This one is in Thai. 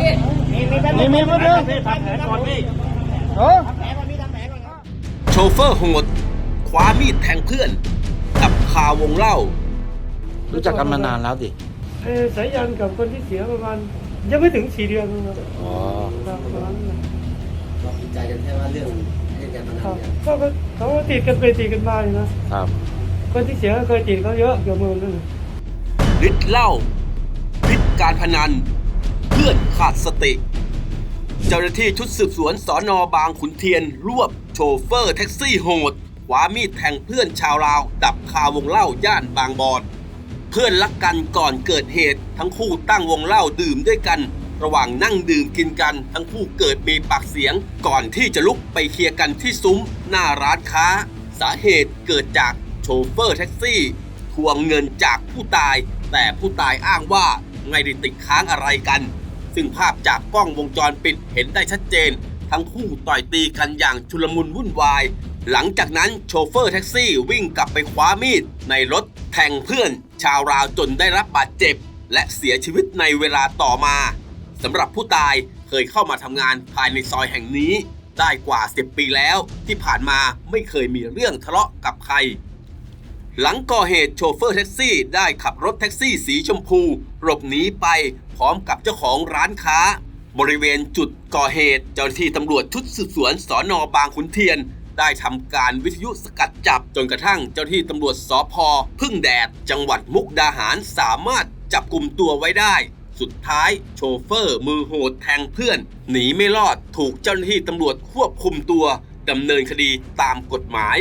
มีมีมาเด้อเออโชเฟอร์โหดคว้ามีดแทงเพื่อน กับคาวงเล่า รู้จักกันมานานแล้วดิเออสายยันกับคนที่เสียประมาณยังไม่ถึงสี่เดือนครับอ๋อครับประมาณนั้นเราติดใจกันแค่ว่าเรื่องเรื่องการพนัคนรับเนี่ยก็ก็เขาก็ติดกันไปติดกันมาอยู่นะครับ คนที่เสียก็เคยติดเขาเยอะเกือบหมื่นเลยฤทธิ์เหล้าพิษการพนัน เพื่อนขาดสติ เจ้าหน้าที่ชุดสืบสวนสอนอบางขุนเทียน รวบโชเฟอร์แท็กซี่โหดคว้ามีดแทงเพื่อนชาวลาว ดับคาวงเล่าย่านบางบอน เพื่อนรักกันก่อนเกิดเหตุ ทั้งคู่ตั้งวงเล่าดื่มด้วยกัน ระหว่างนั่งดื่มกินกัน ทั้งคู่เกิดมีปากเสียง ก่อนที่จะลุกไปเคลียร์กันที่ซุ้ม หน้าร้านค้า สาเหตุเกิดจากโชเฟอร์แท็กซี่ทวงเงินจากผู้ตาย แต่ผู้ตายอ้างว่าไม่ได้ติดค้างอะไรกัน ซึ่งภาพจากกล้องวงจรปิดเห็นได้ชัดเจน ทั้งคู่ต่อยตีกันอย่างชุลมุนวุ่นวาย หลังจากนั้นโชเฟอร์แท็กซี่วิ่งกลับไปคว้ามีด ในรถแทงเพื่อน ชาวราวจนได้รับบาดเจ็บ และเสียชีวิตในเวลาต่อมาสำหรับผู้ตายเคยเข้ามาทำงานภายในซอยแห่งนี้ ได้กว่า 10 ปีแล้ว ที่ผ่านมาไม่เคยมีเรื่องทะเลาะกับใคร หลังก่อเหตุโชเฟอร์แท็กซี่ได้ขับรถแท็กซี่สีชมพู หลบหนีไปพร้อมกับเจ้าของร้านค้า บริเวณจุดก่อเหตุ เจ้าหน้าที่ตำรวจชุดสืบสวนสอนอบางขุนเทียน ได้ทำการวิทยุสกัดจับจนกระทั่งเจ้าหน้าที่ตำรวจสพพึ่งแดด จังหวัดมุกดาหารสามารถจับกลุ่มตัวไว้ได้ สุดท้ายโชเฟอร์มือโหดแทงเพื่อน หนีไม่รอดถูกเจ้าหน้าที่ตำรวจควบคุมตัวดำเนินคดีตามกฎหมาย